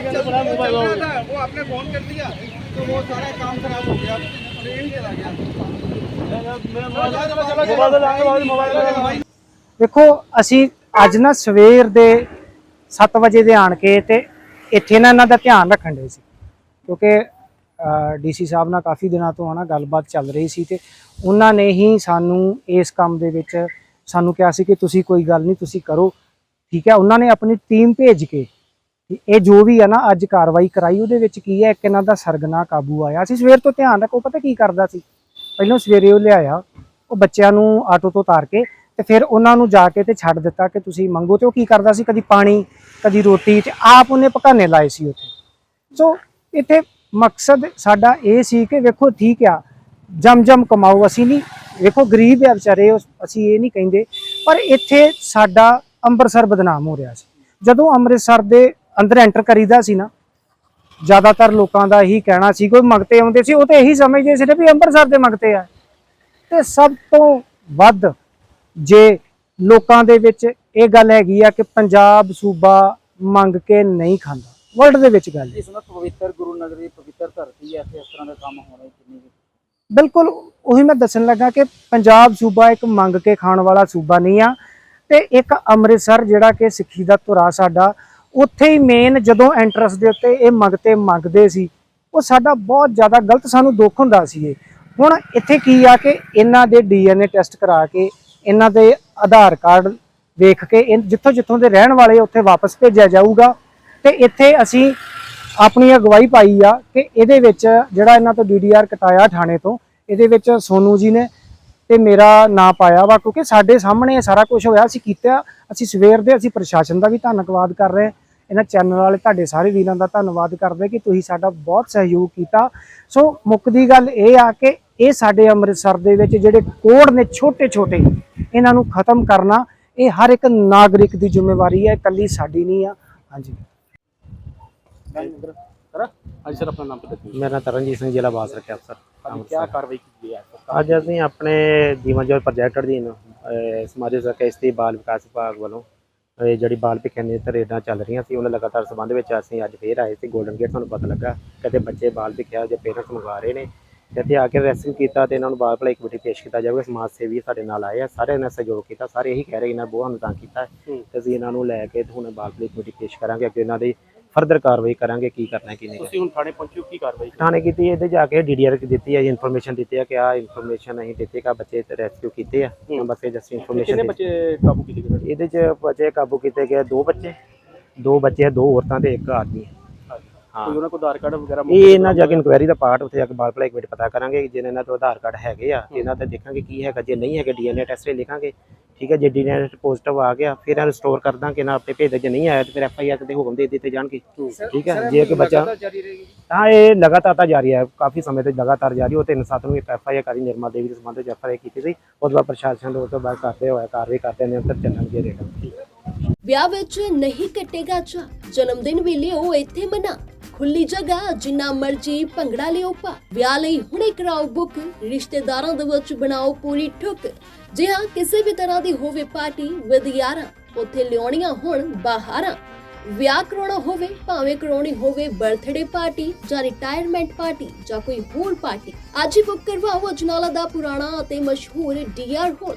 वो आपने फ़ोन कर दिया तो वो सारा काम खराब हो गया। चला गया। ਦੇਖੋ, ਅਸੀਂ ਅੱਜ ਨਾ ਸਵੇਰ ਦੇ 7 ਵਜੇ ਦੇ ਆਣ ਕੇ ਤੇ ਇੱਥੇ ਨਾ ਇਹਨਾਂ ਦਾ ਧਿਆਨ ਰੱਖਣ ਦੇ ਸੀ। ਕਿਉਂਕਿ ਡੀਸੀ ਸਾਹਿਬ ਨਾਲ ਕਾਫੀ ਦਿਨਾਂ ਤੋਂ ਹਨਾ ਗੱਲਬਾਤ ਚੱਲ ਰਹੀ ਸੀ ਤੇ ਉਹਨਾਂ ਨੇ ਹੀ ਸਾਨੂੰ ਇਸ ਕੰਮ ਦੇ ਵਿੱਚ ਸਾਨੂੰ ਕਿਹਾ ਸੀ ਕਿ ਤੁਸੀਂ ਕੋਈ ਗੱਲ ਨਹੀਂ, ਤੁਸੀਂ ਕਰੋ। ਠੀਕ ਹੈ, ਉਹਨਾਂ ਨੇ ਆਪਣੀ ਟੀਮ ਭੇਜ ਕੇ ਇਹ ਜੋ ਵੀ ਹੈ ਨਾ ਅੱਜ ਕਾਰਵਾਈ ਕਰਾਈ, ਉਹਦੇ ਵਿੱਚ ਕੀ ਹੈ, ਇੱਕ ਇਹਨਾਂ ਦਾ ਸਰਗਨਾ ਕਾਬੂ ਆਇਆ। ਸੀ ਸਵੇਰ ਤੋਂ ਧਿਆਨ ਰੱਖੋ ਪਤਾ ਕੀ ਕਰਦਾ ਸੀ? ਪਹਿਲਾਂ ਸਵੇਰੇ ਉਹ ਲਿਆਇਆ, ਉਹ ਬੱਚਿਆਂ ਨੂੰ ਆਟੋ ਤੋਂ ਉਤਾਰ ਕੇ ਤੇ ਫਿਰ ਉਹਨਾਂ ਨੂੰ ਜਾ ਕੇ ਤੇ ਛੱਡ ਦਿੱਤਾ ਕਿ ਤੁਸੀਂ ਮੰਗੋ ਤੇ ਉਹ ਕੀ ਕਰਦਾ ਸੀ? ਕਦੀ ਪਾਣੀ, ਕਦੀ ਰੋਟੀ ਤੇ ਆਪ ਉਹਨੇ ਪਕਾਨੇ ਲਾਏ ਸੀ ਉੱਥੇ। ਸੋ ਇੱਥੇ ਮਕਸਦ ਸਾਡਾ ਇਹ ਸੀ ਕਿ ਵੇਖੋ ਠੀਕ ਆ ਜਮ ਜਮ ਕਮਾਓ ਅਸੀਂ ਨਹੀਂ। ਵੇਖੋ ਗਰੀਬ ਆ ਵਿਚਾਰੇ ਉਹ- ਅਸੀਂ ਇਹ ਨਹੀਂ ਕਹਿੰਦੇ। ਪਰ ਇੱਥੇ ਸਾਡਾ ਅੰਮ੍ਰਿਤਸਰ ਬਦਨਾਮ ਹੋ ਰਿਹਾ ਸੀ। ਜਦੋਂ ਅੰਮ੍ਰਿਤਸਰ ਦੇ ਅੰਦਰ ਐਂਟਰ ਕਰੀਦਾ ਸੀ ਨਾ, ਜ਼ਿਆਦਾਤਰ ਲੋਕਾਂ ਦਾ ਇਹੀ ਕਹਿਣਾ ਸੀ, ਕੋਈ ਮੰਗਤੇ ਆਉਂਦੇ ਸੀ, ਉਹ ਤੇ ਇਹੀ ਸਮਝਦੇ ਸੀ ਵੀ ਅੰਮ੍ਰਿਤਸਰ ਦੇ ਮੰਗਤੇ ਆ। ਤੇ ਸਭ ਤੋਂ ਵੱਧ ਜੇ ਲੋਕਾਂ ਦੇ ਵਿੱਚ ਇਹ ਗੱਲ ਹੈਗੀ ਆ ਕਿ ਪੰਜਾਬ ਸੂਬਾ ਮੰਗ ਕੇ ਨਹੀਂ ਖਾਂਦਾ ਵਰਲਡ ਦੇ ਵਿੱਚ ਗੱਲ ਇਸ ਨੂੰ ਪਵਿੱਤਰ ਗੁਰੂ ਨਗਰੀ ਪਵਿੱਤਰ ਧਰਤੀ ਹੈ ਇਸ ਤਰ੍ਹਾਂ ਦਾ ਕੰਮ ਹੋਣਾ ਕਿੰਨੀ ਬਿਲਕੁਲ ਉਹੀ ਮੈਂ ਦੱਸਣ ਲੱਗਾ ਕਿ ਪੰਜਾਬ ਸੂਬਾ ਇੱਕ ਮੰਗ ਕੇ ਖਾਣ ਵਾਲਾ ਸੂਬਾ ਨਹੀਂ ਆ ਤੇ ਇੱਕ ਅੰਮ੍ਰਿਤਸਰ ਜਿਹੜਾ ਕਿ ਸਿੱਖੀ ਦਾ ਧੁਰਾ ਸਾਡਾ ਉੱਥੇ ਹੀ ਮੇਨ ਜਦੋਂ ਐਂਟਰਸ ਦੇ ਉੱਤੇ ਇਹ ਮੰਗਤੇ ਮੰਗਦੇ ਸੀ ਉਹ ਸਾਡਾ ਬਹੁਤ ਜ਼ਿਆਦਾ ਗਲਤ ਸਾਨੂੰ ਦੁੱਖ ਹੁੰਦਾ ਸੀ ਇਹ। ਹੁਣ ਇੱਥੇ ਕੀ ਆ ਕਿ ਇਹਨਾਂ ਦੇ ਡੀਐਨਏ ਟੈਸਟ ਕਰਾ ਕੇ ਇਹਨਾਂ ਦੇ ਆਧਾਰ ਕਾਰਡ ਵੇਖ ਕੇ ਇਹ ਜਿੱਥੋਂ ਜਿੱਥੋਂ ਦੇ ਰਹਿਣ ਵਾਲੇ ਉੱਥੇ ਵਾਪਸ ਭੇਜਿਆ ਜਾਊਗਾ। ਤੇ ਇੱਥੇ ਅਸੀਂ ਆਪਣੀ ਅਗਵਾਈ ਪਾਈ ਆ ਕਿ ਇਹਦੇ ਵਿੱਚ ਜਿਹੜਾ ਇਹਨਾਂ ਤੋਂ ਡੀਡੀਆਰ ਕਟਾਇਆ ਥਾਣੇ ਤੋਂ, ਇਹਦੇ ਵਿੱਚ ਸੋਨੂ ਜੀ ਨੇ ਤੇ ਮੇਰਾ ਨਾਂ ਪਾਇਆ ਵਾ, ਕਿਉਂਕਿ ਸਾਡੇ ਸਾਹਮਣੇ ਇਹ ਸਾਰਾ ਕੁਝ ਹੋਇਆ, ਅਸੀਂ ਕੀਤਾ, ਅਸੀਂ ਸਵੇਰ ਦੇ ਅਸੀਂ ਪ੍ਰਸ਼ਾਸਨ ਦਾ ਵੀ ਧੰਨਵਾਦ ਕਰ ਰਹੇ ਇਹਨਾਂ ਚੈਨਲ ਵਾਲੇ ਤੁਹਾਡੇ ਸਾਰੇ ਵੀਰਾਂ ਦਾ ਧੰਨਵਾਦ ਕਰਦੇ ਕਿ ਤੁਸੀਂ ਸਾਡਾ ਬਹੁਤ ਸਹਿਯੋਗ ਕੀਤਾ। ਸੋ ਮੁੱਕਦੀ ਗੱਲ ਇਹ ਆ ਕਿ ਇਹ ਸਾਡੇ ਅੰਮ੍ਰਿਤਸਰ ਦੇ ਵਿੱਚ ਜਿਹੜੇ ਕੋੜ ਨੇ ਛੋਟੇ ਛੋਟੇ ਇਹਨਾਂ ਨੂੰ ਖਤਮ ਕਰਨਾ ਇਹ ਹਰ ਇੱਕ ਨਾਗਰਿਕ ਦੀ ਜ਼ਿੰਮੇਵਾਰੀ ਹੈ ਇਕੱਲੀ ਸਾਡੀ ਨਹੀਂ ਆ। ਹਾਂਜੀ। ਹਾਂਜੀ ਸਰ ਆਪਣਾ ਨਾਮ ਬਤਾਈਏ ਮੇਰਾ ਨਾਮ ਤਰਨਜੀਤ ਸਿੰਘ ਜ਼ਿਲ੍ਹਾ ਬਾਸ ਰੱਖਿਆ ਅਫਸਰ ਅੱਜ ਕੀ ਕਾਰਵਾਈ ਕੀਤੀ ਹੈ? ਅੱਜ ਅਸੀਂ ਆਪਣੇ ਜੀਵਨ ਜੋਤ ਪ੍ਰੋਜੈਕਟ ਅਧੀਨ ਸਮਾਜਿਕ ਸੁਰੱਖਿਆ ਇਸਤਰੀ ਬਾਲ ਵਿਕਾਸ ਵਿਭਾਗ ਵੱਲੋਂ ਇਹ ਜਿਹੜੀ ਬਾਲ ਭਿੱਖਿਆ ਨੇ ਤਰੇਡਾਂ ਚੱਲ ਰਹੀਆਂ ਸੀ ਉਹਨਾਂ ਲਗਾਤਾਰ ਸੰਬੰਧ ਵਿੱਚ ਅਸੀਂ ਅੱਜ ਫੇਰ ਆਏ ਸੀ। 골ਡਨ ਗੇਟ ਤੁਹਾਨੂੰ ਪਤਾ ਲੱਗਾ ਕਿਤੇ ਬੱਚੇ ਬਾਲ ਭਿੱਖਿਆ ਜੇ ਪੇਰੈਂਟਸ ਮੰਗਵਾ ਰਹੇ ਨੇ। ਇੱਥੇ ਆ ਕੇ ਰੈਸਕਿਊ ਕੀਤਾ ਤੇ ਇਹਨਾਂ ਨੂੰ ਬਾਲ ਭਲਾਈ ਕਮੇਟੀ ਪੇਸ਼ ਕੀਤਾ ਜਾਵੇਗਾ ਸਮਾਜ ਸੇਵੀ ਸਾਡੇ ਨਾਲ ਆਏ ਆ ਸਾਰਿਆਂ ਨੇ ਸਹਿਯੋਗ ਕੀਤਾ ਸਾਰੇ ਇਹੀ ਕਹਿ ਰਹੇ ਇਹਨਾਂ ਬੋਹਾਂ ਨੂੰ ਤਾਂ ਕੀਤਾ। ਤੇ ਅਸੀਂ ਇਹਨਾਂ ਨੂੰ ਲੈ ਕੇ ਤੇ ਹੁਣ ਬਾਲ ਭਲਾਈ ਕਮੇਟੀ ਪੇਸ਼ ਕਰਾਂਗੇ ਅੱਗੇ ਇਹਨਾਂ ਦੀ ਫਰਦਰ ਕਾਰਵਾਈ ਕਰਾਂਗੇ ਕੀ ਕਰਨਾ ਕੀ ਨਹੀਂ ਤੁਸੀਂ ਹੁਣ ਥਾਣੇ ਪਹੁੰਚੋ ਕੀ ਕਾਰਵਾਈ? ਥਾਣੇ ਕੀਤੀ ਇਹਦੇ ਜਾ ਕੇ ਡੀਡੀਆਰ ਦਿੱਤੀ ਹੈ ਇਨਫੋਰਮੇਸ਼ਨ ਦਿੱਤੀ ਹੈ ਕਿ ਆ ਇਨਫੋਰਮੇਸ਼ਨ ਅਸੀਂ ਦਿੱਤੀ ਕਾ ਬੱਚੇ ਰੈਸਕਿਊ ਕੀਤੇ ਆ। ਹੂੰ। ਬਸ ਇਹ ਜਸਟ ਕਿੰਨੇ ਇਨਫੋਰਮੇਸ਼ਨ ਬੱਚੇ ਕਾਬੂ ਕੀਤੇ ਗਏ? ਇਹਦੇ ਚ ਬੱਚੇ ਕਾਬੂ ਕੀਤੇ ਗਏ ਦੋ ਬੱਚੇ ਦੋ ਬੱਚੇ ਦੋ ਔਰਤਾਂ ਤੇ ਇੱਕ ਆਦਮੀ ਹੈ। ਹਾਂ ਕੋਈ ਉਹਨਾਂ ਕੋਲ ਆਧਾਰ ਕਾਰਡ ਵਗੈਰਾ ਇਹ ਇਹਨਾਂ ਜਾ ਕੇ ਇਨਕੁਆਇਰੀ ਦਾ ਪਾਰਟ ਉੱਥੇ ਜਾ ਕੇ ਬਾਲ ਭਲਾਈ ਕਮੇਟੀ ਪਤਾ ਕਰਾਂਗੇ ਜੇ ਇਹਨਾਂ ਤੋਂ ਆਧਾਰ ਕਾਰਡ ਹੈਗੇ ਆ ਇਹਨਾਂ ਤੇ ਦੇਖਾਂਗੇ ਕੀ ਹੈਗਾ ਜੇ ਨਹੀਂ ਹੈਗੇ ਡੀਐਨਏ ਟੈਸਟ ਲਿਖਾਂਗੇ ਠੀਕ ਹੈ ਜੇ ਡੀਐਨਏ ਪੋਜ਼ਿਟਿਵ ਆ ਗਿਆ ਫਿਰ ਇਹ ਰਿਸਟੋਰ ਕਰ ਦਾਂਗੇ ਨਾ ਆਪਣੇ ਭੇਜ ਦੇ ਜੇ ਨਹੀਂ ਆਇਆ ਤੇ ਫਿਰ ਐਫਆਈਆਰ ਤੇ ਹੁਕਮ ਦੇ ਦਿੱਤੇ ਜਾਣਗੇ। ਠੀਕ ਹੈ ਜੇ ਕਿ ਬੱਚਾ ਹਾਂ ਇਹ ਲਗਾਤਾਰ ਤਾਂ ਜਾਰੀ ਹੈ ਕਾਫੀ ਸਮੇਂ ਤੋਂ ਲਗਾਤਾਰ ਜਾਰੀ ਉਹ ਤਿੰਨ ਸੱਤ ਨੂੰ ਇੱਕ ਐਫ ਆਈ ਆਰ ਕਰੀ ਨਿਰਮਲ ਦੇਵੀ ਦੇ ਸੰਬੰਧ ਵਿੱਚ ਐਫ ਆਈ ਆਰ ਕੀਤੀ ਸੀ। ਉਸ ਤੋਂ ਬਾਅਦ ਪ੍ਰਸ਼ਾਸਨ ਦੇ ਉਸ ਤੋਂ ਬਾਅਦ ਕਰਦੇ ਹੋਏ ਕਾਰਵਾਈ ਕਰਦੇ ਨੇ ਅੰਦਰ ਚੱਲਣਗੇ ਰੇਟ ਵਿਆਹ ਵਿੱਚ ਨਹੀਂ ਕੱਟੇਗਾ ਚਾ ਜਨਮ ਦਿਨ ਵੀ ਲਿਓ ਇੱਥੇ ਮਨਾ। ਖੁੱਲੀ ਜਗ੍ਹਾ ਜਿੰਨਾ ਮਰਜ਼ੀ ਭੰਗੜਾ ਲਿਓ ਪਾ ਵਿਆਹ ਲਈ ਹੁਣੇ ਕਰਾਓ ਬੁੱਕ ਰਿਸ਼ਤੇਦਾਰਾਂ ਦੇ ਵਿੱਚ ਬਣਾਓ ਪੂਰੀ ਠੁੱਕ। ਜੇ ਹਾਂ ਕਿਸੇ ਵੀ ਤਰ੍ਹਾਂ ਦੀ ਹੋਵੇ ਪਾਰਟੀ ਵਿਦ ਯਾਰਾਂ ਉੱਥੇ ਲਿਆਉਣੀਆਂ ਹੁਣ ਬਾਹਰਾਂ। ਵਿਆਹ ਕਰਾਉਣਾ ਹੋਵੇ, ਭਾਵੇਂ ਕਰਾਉਣੀ ਹੋਵੇ ਬਰਥਡੇ ਪਾਰਟੀ ਜਾਂ ਰਿਟਾਇਰਮੈਂਟ ਪਾਰਟੀ ਜਾਂ ਕੋਈ ਹੋਰ ਪਾਰਟੀ। ਅੱਜ ਹੀ ਬੁੱਕ ਕਰਵਾਓ ਅਜਨਾਲਾ ਦਾ ਪੁਰਾਣਾ ਅਤੇ ਮਸ਼ਹੂਰ ਡੀਆਰ ਹੋਲ